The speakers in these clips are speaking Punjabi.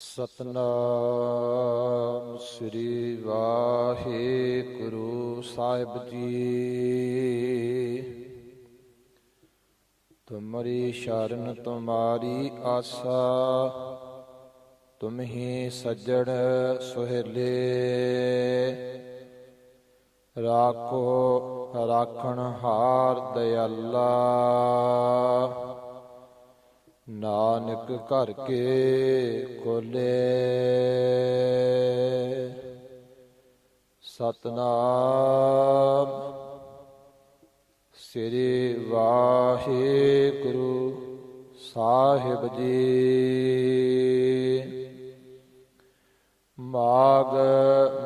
ਸਤਨਾਮ ਸ੍ਰੀ ਵਾਹਿਗੁਰੂ ਸਾਹਿਬ ਜੀ। ਤੁਮਰੀ ਸ਼ਰਨ ਤੁਮਾਰੀ ਆਸਾ, ਤੁਮਹੀ ਸੱਜਣ ਸੁਹੇਲੇ। ਰਾਖੋ, ਰਾਖਣ ਹਾਰ ਦਇਆਲਾ ਨਾਨਕ ਘਰ ਕੇ ਖੋਲੇ। ਸਤਨਾਮ ਸ੍ਰੀ ਵਾਹਿਗੁਰੂ ਸਾਹਿਬ ਜੀ। ਮਾਗ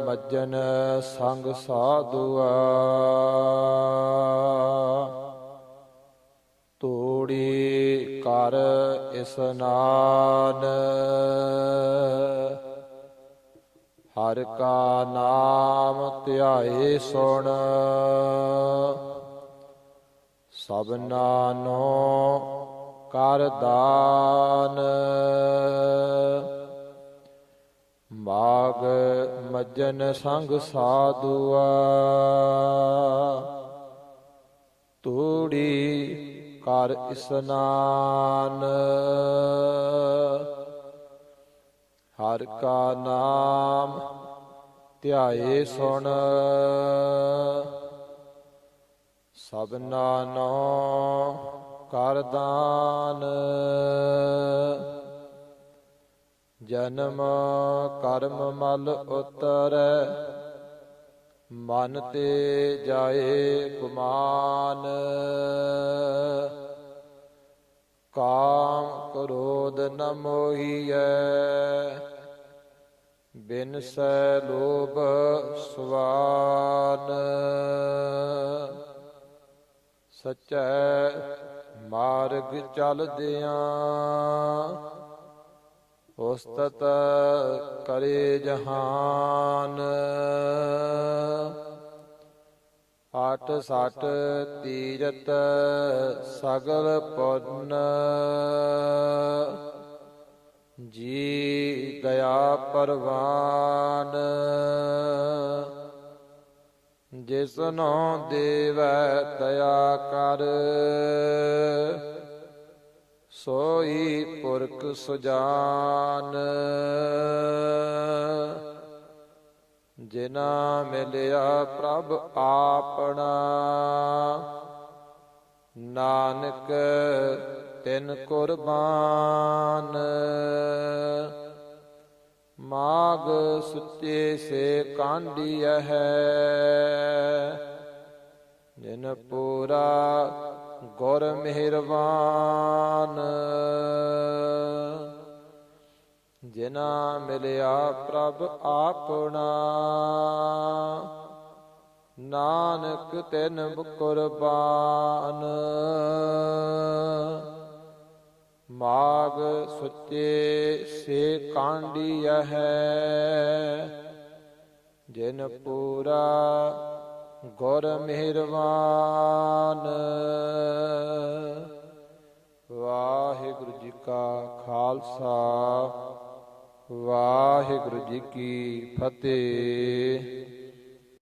ਮੱਜਨ ਸੰਗ ਸਾਧੂਆ। ਤੂੜੀ ਕਰ ਇਸਨਾਨ ਹਰ ਕਾ ਨਾਮ ਧਿਆਏ ਸੁਣ। ਸਭਨਾ ਨੋ ਕਰ ਦਾਨ। ਮਾਗ ਮੱਜਨ ਸੰਗ ਸਾਧੂਆ। ਤੂੜੀ ਕਰ ਇਸਨਾਨ। ਹਰ ਕਾ ਨਾਮ ਧਿਆਏ ਸੁਣ। ਸਭਨਾ ਨੋ ਕਰ ਦਾਨ। ਜਨਮ ਕਰਮ ਮਲ ਉਤਰੈ। ਮਨ ਤੇ ਜਾਏ ਗੁਮਾਨ ਕਾਮ ਕ੍ਰੋਧ ਨ ਮੋਹੀਐ। ਬਿਨ ਸੈ ਲੋਭ ਸੁਵਾਨ। ਸਚੈ ਮਾਰਗ ਚਲਦਿਆਂ ਉਸਤਤ ਕਰੇ ਜਹਾਨ। ਆਟ ਸਟ ਤੀਰਤ ਸਗਲ ਪੁੰਨ। ਜੀ ਦਇਆ ਪਰਵਾਨ। ਜਿਸਨੋ ਦੇਵ ਦਇਆ ਕਰ। ਸੋਈ ਪੁਰਖ ਸੁਜਾਨ। ਜਿਨਾ ਮਿਲਿਆ ਪ੍ਰਭ ਆਪਣਾ, ਨਾਨਕ ਤਿਨ ਕੁਰਬਾਨ। ਮਾਗ ਸੁੱਚੇ ਸੇ ਕਾਂਡੀਐ ਹੈ, ਜਿਨ ਪੂਰਾ ਗੁਰ ਮਿਹਰਬਾਨ। ਜਿਨਾ ਮਿਲਿਆ ਪ੍ਰਭ ਆਪਣਾ, ਨਾਨਕ ਤਿਨ ਕੁਰਬਾਨ। ਮਾਗ ਸੁੱਚੇ ਸੇ ਕਾਂਡੀਐ ਹੈ, ਜਿਨ ਪੂਰਾ ਗੁਰ ਮਿਹਰਬਾਨ। ਵਾਹਿਗੁਰੂ ਜੀ ਕਾ ਖਾਲਸਾ ਵਾਹਿਗੁਰੂ ਜੀ ਕੀ ਫਤਿਹ।